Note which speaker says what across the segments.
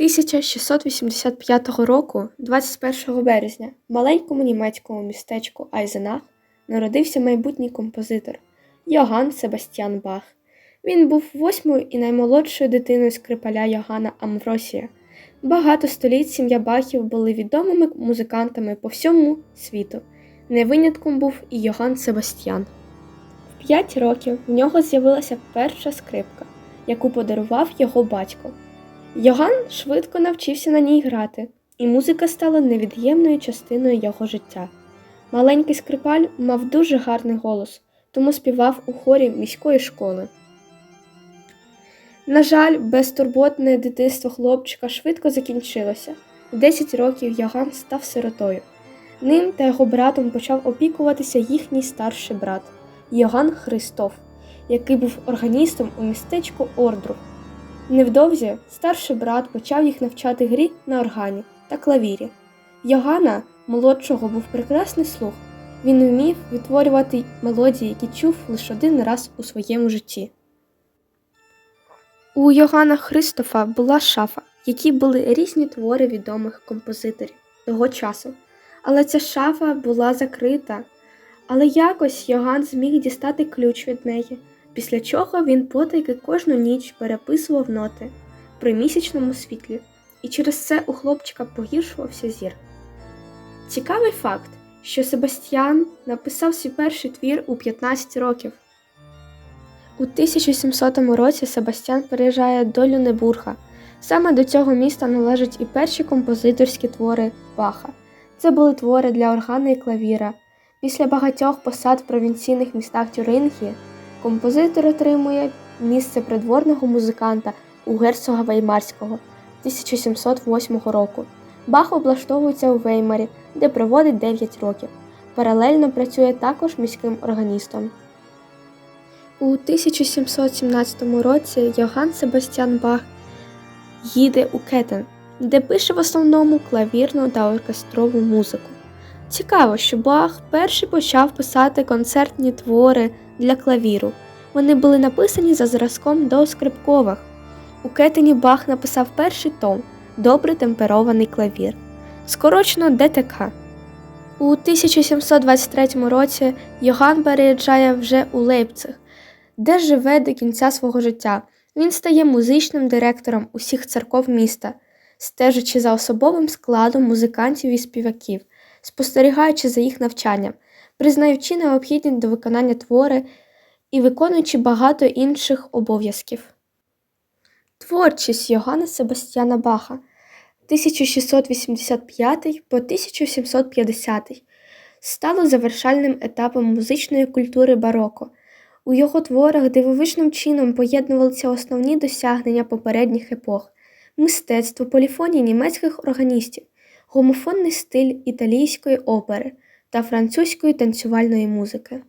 Speaker 1: 1685 року, 21 березня, в маленькому німецькому містечку Айзенах народився майбутній композитор Йоганн Себастьян Бах. Він був восьмою і наймолодшою дитиною скрипаля Йоганна Амвросія. Багато століть сім'я Бахів були відомими музикантами по всьому світу. Не винятком був і Йоганн Себастьян. В п'ять років в нього з'явилася перша скрипка, яку подарував його батько. Йоган швидко навчився на ній грати, і музика стала невід'ємною частиною його життя. Маленький скрипаль мав дуже гарний голос, тому співав у хорі міської школи. На жаль, безтурботне дитинство хлопчика швидко закінчилося. В 10 років Йоган став сиротою. Ним та його братом почав опікуватися їхній старший брат Йоган Христоф, який був органістом у містечку Ордру. Невдовзі старший брат почав їх навчати грі на органі та клавірі. Йогана, молодшого, був прекрасний слух. Він вмів відтворювати мелодії, які чув лише один раз у своєму житті. У Йогана Христофа була шафа, в якій були різні твори відомих композиторів того часу. Але ця шафа була закрита. Але якось Йоган зміг дістати ключ від неї, після чого він потайки кожну ніч переписував ноти при місячному світлі, і через це у хлопчика погіршувався зір. Цікавий факт, що Себастьян написав свій перший твір у 15 років. У 1700 році Себастьян переїжджає до Люнебурга. Саме до цього міста належать і перші композиторські твори Баха. Це були твори для органа і клавіра. Після багатьох посад в провінційних містах Тюрингії композитор отримує місце придворного музиканта у герцога Веймарського 1708 року. Бах облаштовується у Веймарі, де проводить 9 років. Паралельно працює також міським органістом. У 1717 році Йоганн Себастьян Бах їде у Кетен, де пише в основному клавірну та оркестрову музику. Цікаво, що Бах перший почав писати концертні твори для клавіру. Вони були написані за зразком до скрипкових. У Кетені Бах написав перший том Добре темперований клавір, скорочено ДТК. У 1723 році Йоган переїжджає вже у Лейпциг, де живе до кінця свого життя. Він стає музичним директором усіх церков міста, стежачи за особовим складом музикантів і співаків, спостерігаючи за їх навчанням, признаючи необхідність до виконання твори і виконуючи багато інших обов'язків. Творчість Йоганна Себастьяна Баха 1685 по 1750 стало завершальним етапом музичної культури бароко. У його творах дивовижним чином поєднувалися основні досягнення попередніх епох, мистецтво поліфонії німецьких органістів, гомофонний стиль італійської опери та французької танцювальної музики.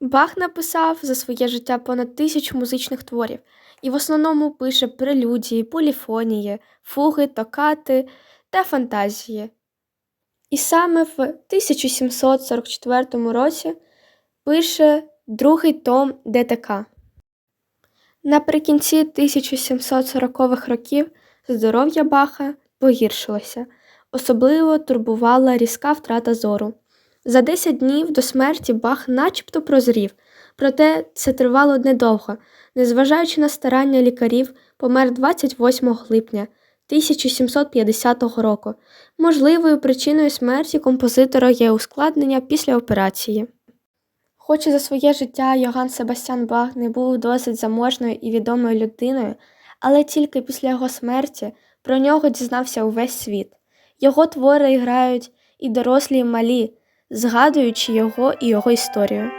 Speaker 1: Бах написав за своє життя понад тисячу музичних творів і в основному пише прелюдії, поліфонії, фуги, токати та фантазії. І саме в 1744 році пише другий том ДТК. Наприкінці 1740-х років здоров'я Баха погіршилося, особливо турбувала різка втрата зору. За 10 днів до смерті Бах начебто прозрів, проте це тривало недовго. Незважаючи на старання лікарів, помер 28 липня 1750 року. Можливою причиною смерті композитора є ускладнення після операції. Хоч і за своє життя Йоган Себастьян Бах не був досить заможною і відомою людиною, але тільки після його смерті про нього дізнався увесь світ. Його твори грають і дорослі, і малі, згадуючи його і його історію.